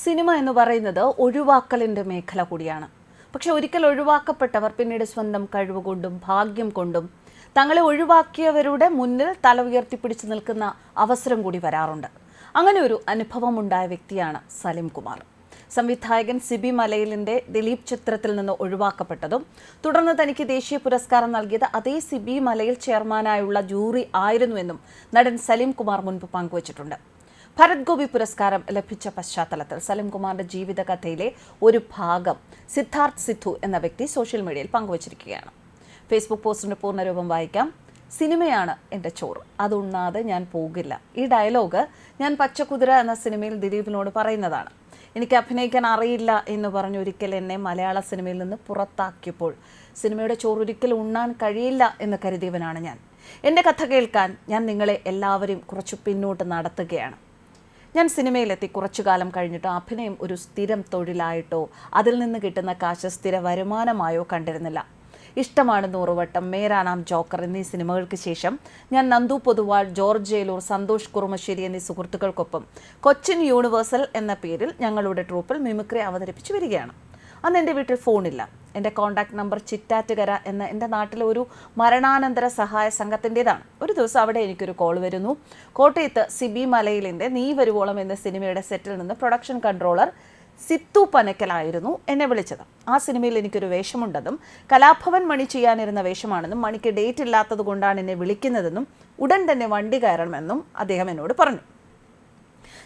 Cinema എന്ന് പറയുന്നത് ഒഴിവാക്കലിന്റെ മേഖല കൂടിയാണ്. പക്ഷെ ഒരിക്കൽ ഒഴിവാക്കപ്പെട്ടവർ പിന്നീട് സ്വന്തം കഴിവ് കൊണ്ടും ഭാഗ്യം കൊണ്ടും തങ്ങളെ ഒഴിവാക്കിയവരുടെ മുന്നിൽ തല ഉയർത്തിപ്പിടിച്ച് നിൽക്കുന്ന അവസരം കൂടി വരാറുണ്ട്. അങ്ങനെ ഒരു അനുഭവം ഉണ്ടായ വ്യക്തിയാണ് സലിം കുമാർ. സംവിധായകൻ സിബി മലയിലിന്റെ ദിലീപ് ചിത്രത്തിൽ നിന്ന് ഒഴിവാക്കപ്പെട്ടതും തുടർന്ന് തനിക്ക് ദേശീയ പുരസ്കാരം നൽകിയത് അതേ സിബി മലയിൽ ചെയർമാനായുള്ള ജൂറി ആയിരുന്നുവെന്നും നടൻ സലിം കുമാർ മുൻപ് പങ്കുവച്ചിട്ടുണ്ട്. ഭരത് ഗോപി പുരസ്കാരം ലഭിച്ച പശ്ചാത്തലത്തിൽ സലിം കുമാറിന്റെ ജീവിതകഥയിലെ ഒരു ഭാഗം സിദ്ധാർത്ഥ് സിദ്ധു എന്ന വ്യക്തി സോഷ്യൽ മീഡിയയിൽ പങ്കുവച്ചിരിക്കുകയാണ്. ഫേസ്ബുക്ക് പോസ്റ്റിന്റെ പൂർണരൂപം വായിക്കാം. സിനിമയാണ് എന്റെ ചോറ്. അതുണ്ണാതെ ഞാൻ പോകില്ല. ഈ ഡയലോഗ് ഞാൻ പച്ചക്കുതിര എന്ന സിനിമയിൽ ദിലീപിനോട് പറയുന്നതാണ്. എനിക്ക് അഭിനയിക്കാൻ അറിയില്ല എന്ന് പറഞ്ഞ് ഒരിക്കൽ എന്നെ മലയാള സിനിമയിൽ നിന്ന് പുറത്താക്കിയപ്പോൾ സിനിമയുടെ ചോറൊരിക്കൽ ഉണ്ണാൻ കഴിയില്ല എന്ന് കരുതിയവനാണ് ഞാൻ. എന്റെ കഥ കേൾക്കാൻ ഞാൻ നിങ്ങളെ എല്ലാവരെയും കുറച്ച് പിന്നോട്ട് നടത്തുകയാണ്. ഞാൻ സിനിമയിലെത്തി കുറച്ചു കാലം കഴിഞ്ഞിട്ടോ അഭിനയം ഒരു സ്ഥിരം തൊഴിലായിട്ടോ അതിൽ നിന്ന് കിട്ടുന്ന കാശ് സ്ഥിര വരുമാനമായോ കണ്ടിരുന്നില്ല. ഇഷ്ടമാണ് നൂറുവട്ടം മേരാനാം ജോക്കർ എന്നീ സിനിമകൾക്ക് ശേഷം ഞാൻ നന്ദു പൊതുവാൾ ജോർജ് ജയലൂർ സന്തോഷ് കുറുമശ്ശേരി എന്നീ സുഹൃത്തുക്കൾക്കൊപ്പം കൊച്ചിൻ യൂണിവേഴ്സൽ എന്ന പേരിൽ ഞങ്ങളുടെ ട്രൂപ്പിൽ മിമിക്രി അവതരിപ്പിച്ചു വരികയാണ്. അന്ന് എന്റെ വീട്ടിൽ ഫോണില്ല. എന്റെ കോൺടാക്ട് നമ്പർ ചിറ്റാറ്റുകര എന്ന എന്റെ നാട്ടിലെ ഒരു മരണാനന്തര സഹായ സംഘത്തിന്റെതാണ്. ഒരു ദിവസം അവിടെ എനിക്കൊരു കോൾ വരുന്നു. കോട്ടയത്ത് സിബി മലയിലിന്റെ നീ വരുവോളം എന്ന സിനിമയുടെ സെറ്റിൽ നിന്ന് പ്രൊഡക്ഷൻ കൺട്രോളർ സിത്തു പനക്കലായിരുന്നു എന്നെ വിളിച്ചത്. ആ സിനിമയിൽ എനിക്കൊരു വേഷമുണ്ടെന്നും കലാഭവൻ മണി ചെയ്യാനിരുന്ന വേഷമാണെന്നും മണിക്ക് ഡേറ്റ് ഇല്ലാത്തത് കൊണ്ടാണ് എന്നെ വിളിക്കുന്നതെന്നും ഉടൻ തന്നെ വണ്ടി കയറണമെന്നും അദ്ദേഹം എന്നോട് പറഞ്ഞു.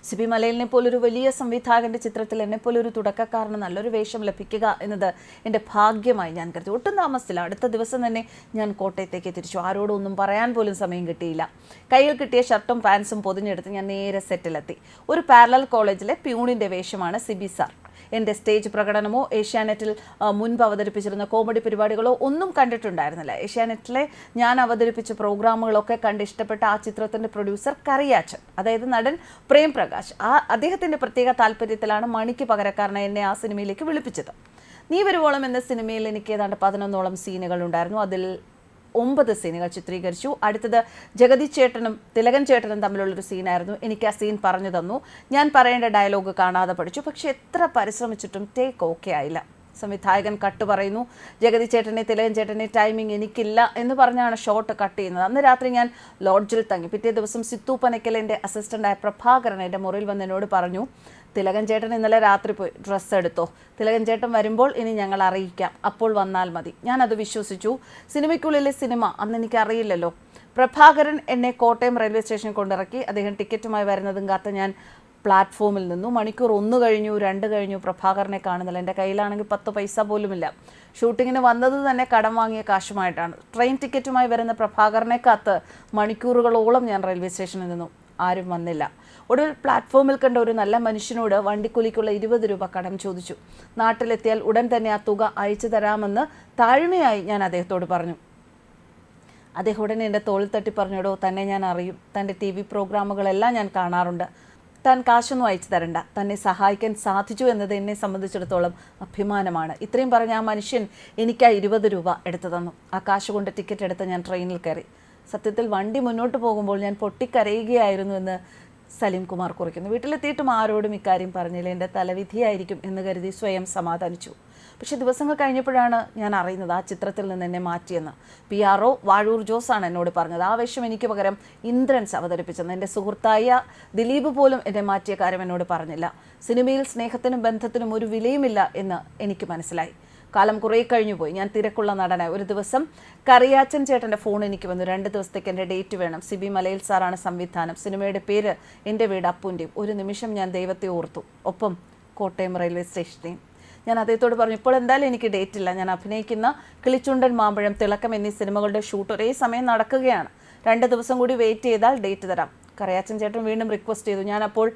സിബി മലയിലിനെ പോലൊരു വലിയ സംവിധായകന്റെ ചിത്രത്തിൽ എന്നെ പോലൊരു തുടക്കക്കാരന് നല്ലൊരു വേഷം ലഭിക്കുക എന്നത് എന്റെ ഭാഗ്യമായി ഞാൻ കരുതി. ഒട്ടും താമസിച്ചില്ല അടുത്ത ദിവസം തന്നെ ഞാൻ കോട്ടയത്തേക്ക് തിരിച്ചു. ആരോടൊന്നും പറയാൻ പോലും സമയം കിട്ടിയില്ല. കയ്യിൽ കിട്ടിയ ഷർട്ടും പാൻസും പൊതിഞ്ഞെടുത്ത് ഞാൻ നേരെ സെറ്റിലെത്തി. ഒരു പാരലൽ കോളേജിലെ പ്യൂണിന്റെ വേഷമാണ് സിബി സാർ. എന്റെ സ്റ്റേജ് പ്രകടനമോ ഏഷ്യാനെറ്റിൽ മുൻപ് അവതരിപ്പിച്ചിരുന്ന കോമഡി പരിപാടികളോ ഒന്നും കണ്ടിട്ടുണ്ടായിരുന്നില്ല. ഏഷ്യാനെറ്റിലെ ഞാൻ അവതരിപ്പിച്ച പ്രോഗ്രാമുകളൊക്കെ കണ്ട് ഇഷ്ടപ്പെട്ട ആ ചിത്രത്തിന്റെ പ്രൊഡ്യൂസർ കറിയാച്ചൻ അതായത് നടൻ പ്രേം പ്രകാശ് ആ അദ്ദേഹത്തിന്റെ പ്രത്യേക താല്പര്യത്തിലാണ് മണിക്ക് പകരക്കാരനെ എന്നെ ആ സിനിമയിലേക്ക് വിളിപ്പിച്ചത്. നീ വരുവോളം എന്ന സിനിമയിൽ എനിക്ക് ഏതാണ്ട് പതിനൊന്നോളം സീനുകൾ ഉണ്ടായിരുന്നു. അതിൽ ഒമ്പത് സീനുകൾ ചിത്രീകരിച്ചു. അടുത്തത് ജഗതി ചേട്ടനും തിലകൻ ചേട്ടനും തമ്മിലുള്ളൊരു സീനായിരുന്നു. എനിക്ക് ആ സീൻ പറഞ്ഞു തന്നു. ഞാൻ പറയേണ്ട ഡയലോഗ് കാണാതെ പഠിച്ചു. പക്ഷെ എത്ര പരിശ്രമിച്ചിട്ടും ടേക്ക് ഓക്കെ ആയില്ല. സംവിധായകൻ കട്ട് പറയുന്നു ജഗതി ചേട്ടനെ തിലകൻ ചേട്ടനെ ടൈമിംഗ് എനിക്കില്ല എന്ന് പറഞ്ഞാണ് ഷോട്ട് കട്ട് ചെയ്യുന്നത്. അന്ന് രാത്രി ഞാൻ ലോഡ്ജിൽ തങ്ങി. പിറ്റേ ദിവസം സിത്തു പനക്കലിന്റെ അസിസ്റ്റന്റായ പ്രഭാകരൻ എന്റെ മുറിയിൽ വന്ന് എന്നോട് പറഞ്ഞു തിലകൻ ചേട്ടൻ ഇന്നലെ രാത്രി പോയി ഡ്രസ്സ് എടുത്തോ? തിലകൻ ചേട്ടൻ വരുമ്പോൾ ഇനി ഞങ്ങൾ അറിയിക്കാം. അപ്പോൾ വന്നാൽ മതി. ഞാനത് വിശ്വസിച്ചു. സിനിമയ്ക്കുള്ളിലെ സിനിമ അന്ന് എനിക്കറിയില്ലല്ലോ പ്രഭാകരൻ എന്നെ കോട്ടയം റെയിൽവേ സ്റ്റേഷനിൽ കൊണ്ടിറക്കി. അദ്ദേഹം ടിക്കറ്റുമായി വരുന്നതും കാത്ത് ഞാൻ പ്ലാറ്റ്ഫോമിൽ നിന്നു. മണിക്കൂർ ഒന്ന് കഴിഞ്ഞു രണ്ട് കഴിഞ്ഞു പ്രഭാകരനെ കാണുന്നില്ല. എന്റെ കയ്യിലാണെങ്കിൽ പത്ത് പൈസ പോലുമില്ല. ഷൂട്ടിങ്ങിന് വന്നത് തന്നെ കടം വാങ്ങിയ കാശുമായിട്ടാണ്. ട്രെയിൻ ടിക്കറ്റുമായി വരുന്ന പ്രഭാകരനെ കാത്ത് മണിക്കൂറുകളോളം ഞാൻ റെയിൽവേ സ്റ്റേഷനിൽ നിന്നു ആരും വന്നില്ല. ഒടുവിൽ പ്ലാറ്റ്ഫോമിൽ കണ്ട ഒരു നല്ല മനുഷ്യനോട് വണ്ടിക്കൂലിക്കുള്ള ഇരുപത് രൂപ കടം ചോദിച്ചു. നാട്ടിലെത്തിയാൽ ഉടൻ തന്നെ ആ തുക അയച്ചു തരാമെന്ന് താഴ്മയായി ഞാൻ അദ്ദേഹത്തോട് പറഞ്ഞു. അദ്ദേഹം ഉടനെ എന്റെ തോളിൽ തട്ടി പറഞ്ഞോടോ തന്നെ ഞാൻ അറിയും. തന്റെ ടി വി പ്രോഗ്രാമുകളെല്ലാം ഞാൻ കാണാറുണ്ട്. താൻ കാശൊന്നും അയച്ചു തരണ്ട. തന്നെ സഹായിക്കാൻ സാധിച്ചു എന്നത് എന്നെ സംബന്ധിച്ചിടത്തോളം അഭിമാനമാണ്. ഇത്രയും പറഞ്ഞ ആ മനുഷ്യൻ എനിക്ക് ഇരുപത് രൂപ എടുത്തു തന്നു. ആ കാശ് കൊണ്ട് ടിക്കറ്റ് എടുത്ത് ഞാൻ ട്രെയിനിൽ കയറി. സത്യത്തിൽ വണ്ടി മുന്നോട്ട് പോകുമ്പോൾ ഞാൻ പൊട്ടിക്കരയുകയായിരുന്നു എന്ന് സലീം കുമാർ കുറിക്കുന്നു. വീട്ടിലെത്തിയിട്ടും ആരോടും ഇക്കാര്യം പറഞ്ഞില്ല. എന്റെ തലവിധിയായിരിക്കും എന്ന് കരുതി സ്വയം സമാധാനിച്ചു. പക്ഷേ ദിവസങ്ങൾ കഴിഞ്ഞപ്പോഴാണ് ഞാൻ അറിയുന്നത് ആ ചിത്രത്തിൽ നിന്ന് എന്നെ മാറ്റിയെന്ന്. P R O Vazhoor Jose ആണ് എന്നോട് പറഞ്ഞത്. ആവേശം എനിക്ക് പകരം ഇന്ദ്രൻസ് അവതരിപ്പിച്ചെന്ന്. എന്റെ സുഹൃത്തായ ദിലീപ് പോലും എന്നെ മാറ്റിയ കാര്യം എന്നോട് പറഞ്ഞില്ല. സിനിമയിൽ സ്നേഹത്തിനും ബന്ധത്തിനും ഒരു വിലയുമില്ല എന്ന് എനിക്ക് മനസ്സിലായി. കാലം കുറേ കഴിഞ്ഞു പോയി. ഞാൻ തിരക്കുള്ള നടനായി ഒരു ദിവസം കറിയാച്ചൻ ചേട്ടന്റെ ഫോൺ എനിക്ക് വന്നു. രണ്ട് ദിവസത്തേക്ക് എന്റെ ഡേറ്റ് വേണം. സിബി മലയിൽ സാറാണ് സംവിധാനം. സിനിമയുടെ പേര് എന്റെ വീട് അപ്പുന്റെയും ഒരു നിമിഷം ഞാൻ ദൈവത്തെ ഓർത്തു. ഒപ്പം കോട്ടയം റെയിൽവേ സ്റ്റേഷനെയും ഞാൻ അദ്ദേഹത്തോട് പറഞ്ഞു ഇപ്പോൾ എന്തായാലും എനിക്ക് ഡേറ്റ് ഇല്ല. ഞാൻ അഭിനയിക്കുന്ന കിളിച്ചുണ്ടൻ മാമ്പഴം തിളക്കം എന്നീ സിനിമകളുടെ ഷൂട്ട് ഒരേ സമയം നടക്കുകയാണ്. രണ്ട് ദിവസം കൂടി വെയിറ്റ് ചെയ്താൽ ഡേറ്റ് തരാം. കറിയാച്ചൻ ചേട്ടൻ വീണ്ടും റിക്വസ്റ്റ് ചെയ്തു. ഞാൻ അപ്പോൾ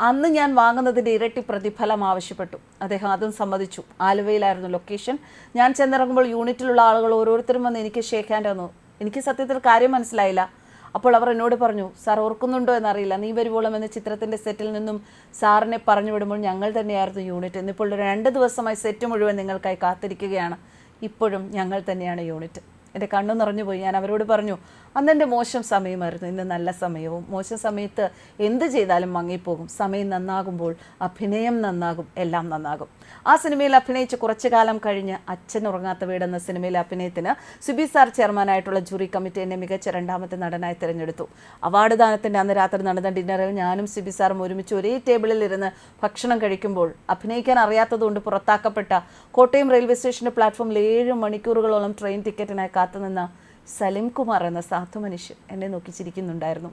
അന്ന് ഞാൻ വാങ്ങുന്നതിന്റെ ഇരട്ടി പ്രതിഫലം ആവശ്യപ്പെട്ടു. അദ്ദേഹം അതും സമ്മതിച്ചു. ആലുവയിലായിരുന്നു ലൊക്കേഷൻ. ഞാൻ ചെന്നിറങ്ങുമ്പോൾ യൂണിറ്റിലുള്ള ആളുകൾ ഓരോരുത്തരും വന്ന് എനിക്ക് ഹാൻഡ് തന്നു. എനിക്ക് സത്യത്തിൽ കാര്യം മനസ്സിലായില്ല. അപ്പോൾ അവർ എന്നോട് പറഞ്ഞു സാർ ഓർക്കുന്നുണ്ടോ എന്നറിയില്ല. നീ വരുവോളം എന്ന ചിത്രത്തിന്റെ സെറ്റിൽ നിന്നും സാറിനെ പറഞ്ഞു വിടുമ്പോൾ ഞങ്ങൾ തന്നെയായിരുന്നു യൂണിറ്റ്. എന്നിപ്പോൾ രണ്ട് ദിവസമായി സെറ്റ് മുഴുവൻ നിങ്ങൾക്കായി കാത്തിരിക്കുകയാണ്. ഇപ്പോഴും ഞങ്ങൾ തന്നെയാണ് യൂണിറ്റ്. എന്റെ കണ്ണു നിറഞ്ഞു പോയി ഞാൻ അവരോട് പറഞ്ഞു അന്ന് എന്റെ മോശം സമയമായിരുന്നു. ഇന്ന് നല്ല സമയവും. മോശം സമയത്ത് എന്ത് ചെയ്താലും മങ്ങിപ്പോകും. സമയം നന്നാകുമ്പോൾ അഭിനയം നന്നാകും. എല്ലാം നന്നാകും. ആ സിനിമയിൽ അഭിനയിച്ച് കുറച്ചു കാലം കഴിഞ്ഞ് അച്ഛൻ ഉറങ്ങാത്ത വീട് എന്ന സിനിമയിലെ അഭിനയത്തിന് സുബി സാർ ചെയർമാനായിട്ടുള്ള ജൂറി കമ്മിറ്റി എന്നെ മികച്ച രണ്ടാമത്തെ നടനായി തിരഞ്ഞെടുത്തു. അവാർഡ് ദാനത്തിന്റെ അന്ന് രാത്രി നടന്ന ഡിന്നറിൽ ഞാനും സുബി സാറും ഒരുമിച്ച് ഒരേ ടേബിളിൽ ഇരുന്ന് ഭക്ഷണം കഴിക്കുമ്പോൾ അഭിനയിക്കാൻ അറിയാത്തതുകൊണ്ട് പുറത്താക്കപ്പെട്ട കോട്ടയം റെയിൽവേ സ്റ്റേഷന്റെ പ്ലാറ്റ്ഫോമിൽ ഏഴ് മണിക്കൂറുകളോളം ട്രെയിൻ ടിക്കറ്റിനായി കാത്തുനിന്ന സലിം കുമാർ എന്ന സാധു മനുഷ്യൻ എന്നെ നോക്കി ചിരിക്കുന്നുണ്ടായിരുന്നു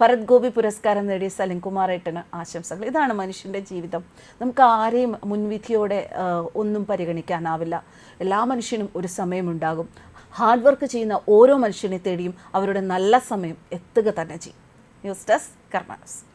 ഭരത് ഗോപി പുരസ്കാരം നേടിയ സലിം കുമാർ ഏട്ടന് ആശംസകൾ. ഇതാണ് മനുഷ്യന്റെ ജീവിതം. നമുക്ക് ആരെയും മുൻവിധിയോടെ ഒന്നും പരിഗണിക്കാനാവില്ല. എല്ലാ മനുഷ്യനും ഒരു സമയമുണ്ടാകും. ഹാർഡ് വർക്ക് ചെയ്യുന്ന ഓരോ മനുഷ്യനെ തേടിയും അവരുടെ നല്ല സമയം എത്തുക തന്നെ ചെയ്യും. News desk കർമാനസ്